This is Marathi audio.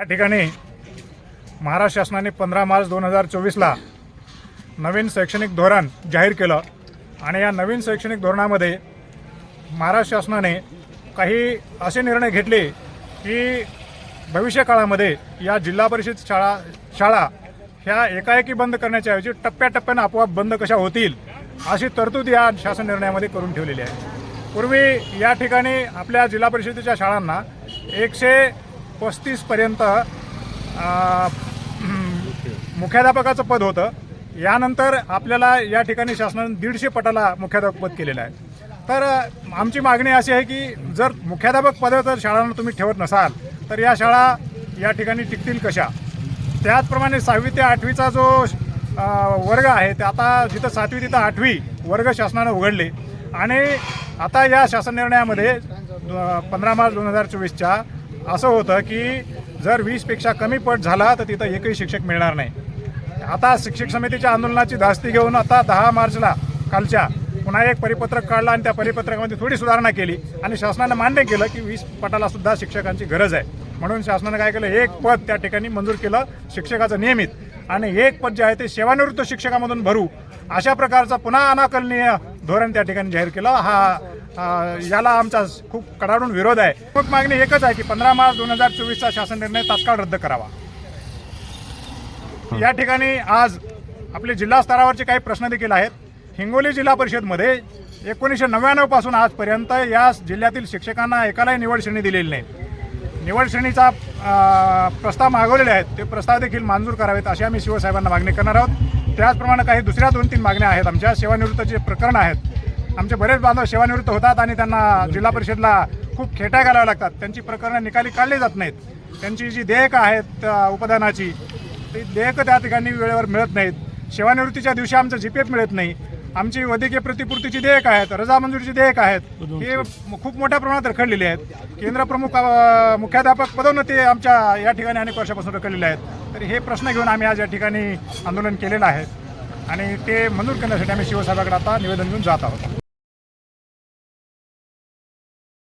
या ठिकाणी महाराष्ट्र शासनाने पंधरा मार्च दोन हजार चोवीसला नवीन शैक्षणिक धोरण जाहीर केलं. आणि या नवीन शैक्षणिक धोरणामध्ये महाराष्ट्र शासनाने काही असे निर्णय घेतले की भविष्यकाळामध्ये या जिल्हा परिषद शाळा शाळा ह्या एकाएकी बंद करण्याच्या ऐवजी टप्प्याटप्प्यानं आपोआप बंद कशा होतील अशी तरतूद या शासन निर्णयामध्ये करून ठेवलेली आहे. पूर्वी या ठिकाणी आपल्या जिल्हा परिषदेच्या शाळांना एकशे पस्तीसपर्यंत मुख्याध्यापकाचं पद होतं. यानंतर आपल्याला या ठिकाणी शासनाने दीडशे पटाला मुख्याध्यापक पद केलेलं आहे. तर आमची मागणी अशी आहे की जर मुख्याध्यापक पद जर शाळांना तुम्ही ठेवत नसाल तर या शाळा या ठिकाणी टिकतील कशा? त्याचप्रमाणे सहावी ते आठवीचा जो वर्ग आहे ते आता जिथं सातवी तिथं आठवी वर्ग शासनानं उघडले. आणि आता या शासन निर्णयामध्ये पंधरा मार्च दोन हजार चोवीसच्या असं होतं की जर वीसपेक्षा कमी पट झाला तर तिथं एकही शिक्षक मिळणार नाही. आता शिक्षक समितीच्या आंदोलनाची धास्ती घेऊन आता दहा मार्चला कालच्या पुन्हा एक परिपत्रक काढला आणि त्या परिपत्रकामध्ये थोडी सुधारणा केली आणि शासनानं मान्य केलं की वीस पटाला सुद्धा शिक्षकांची गरज आहे. म्हणून शासनानं काय केलं? एक पद त्या ठिकाणी मंजूर केलं शिक्षकाचं नियमित. आणि एक पद जे आहे ते सेवानिवृत्त शिक्षकामधून भरू. अशा प्रकारचा पुन्हा अनाकलनीय धोरण त्या ठिकाणी जाहीर केलं. हा याला आमचा खूप कडाडून विरोध आहे. खूप मागणी एकच आहे की पंधरा मार्च दोन हजार चोवीसचा शासन निर्णय तात्काळ रद्द करावा. या ठिकाणी आज आपले जिल्हा स्तरावरचे काही प्रश्न देखील आहेत. हिंगोली जिल्हा परिषदमध्ये एकोणीसशे नव्याण्णवपासून आजपर्यंत या जिल्ह्यातील शिक्षकांना एकालाही निवड श्रेणी दिलेली नाही. निवड श्रेणीचा प्रस्ताव मागवलेले आहेत. ते प्रस्ताव देखील मंजूर करावेत अशी आम्ही शिवसाहेबांना मागणी करणार आहोत. त्याचप्रमाणे काही दुसऱ्या दोन तीन मागण्या आहेत आमच्या. सेवानिवृत्तचे प्रकरण आहेत. आमचे बरेच बांधव सेवानिवृत्त होतात आणि त्यांना जिल्हा परिषदला खूप खेटा घालाव्या लागतात. त्यांची प्रकरणं निकाली काढली जात नाहीत. त्यांची जी देयकं आहेत उपदानाची ती देयकं त्या ठिकाणी वेळेवर मिळत नाहीत. सेवानिवृत्तीच्या दिवशी आमचं जी पी एफ मिळत नाही. आमची वैद्यकीय प्रतिपूर्तीची देयक आहेत रजा मंजुरीची देयक आहेत. हे खूप मोठ्या प्रमाणात रखडलेले आहेत. केंद्र प्रमुख मुख्याध्यापक पदोन्नती आमच्या या ठिकाणी अनेक वर्षापासून रखडलेले आहेत. तर हे प्रश्न घेऊन आम्ही आज या ठिकाणी आंदोलन केलेलं आहे. आणि ते मंजूर करण्यासाठी आम्ही शिवसाहेबाकडे आता निवेदन घेऊन जात आहोत.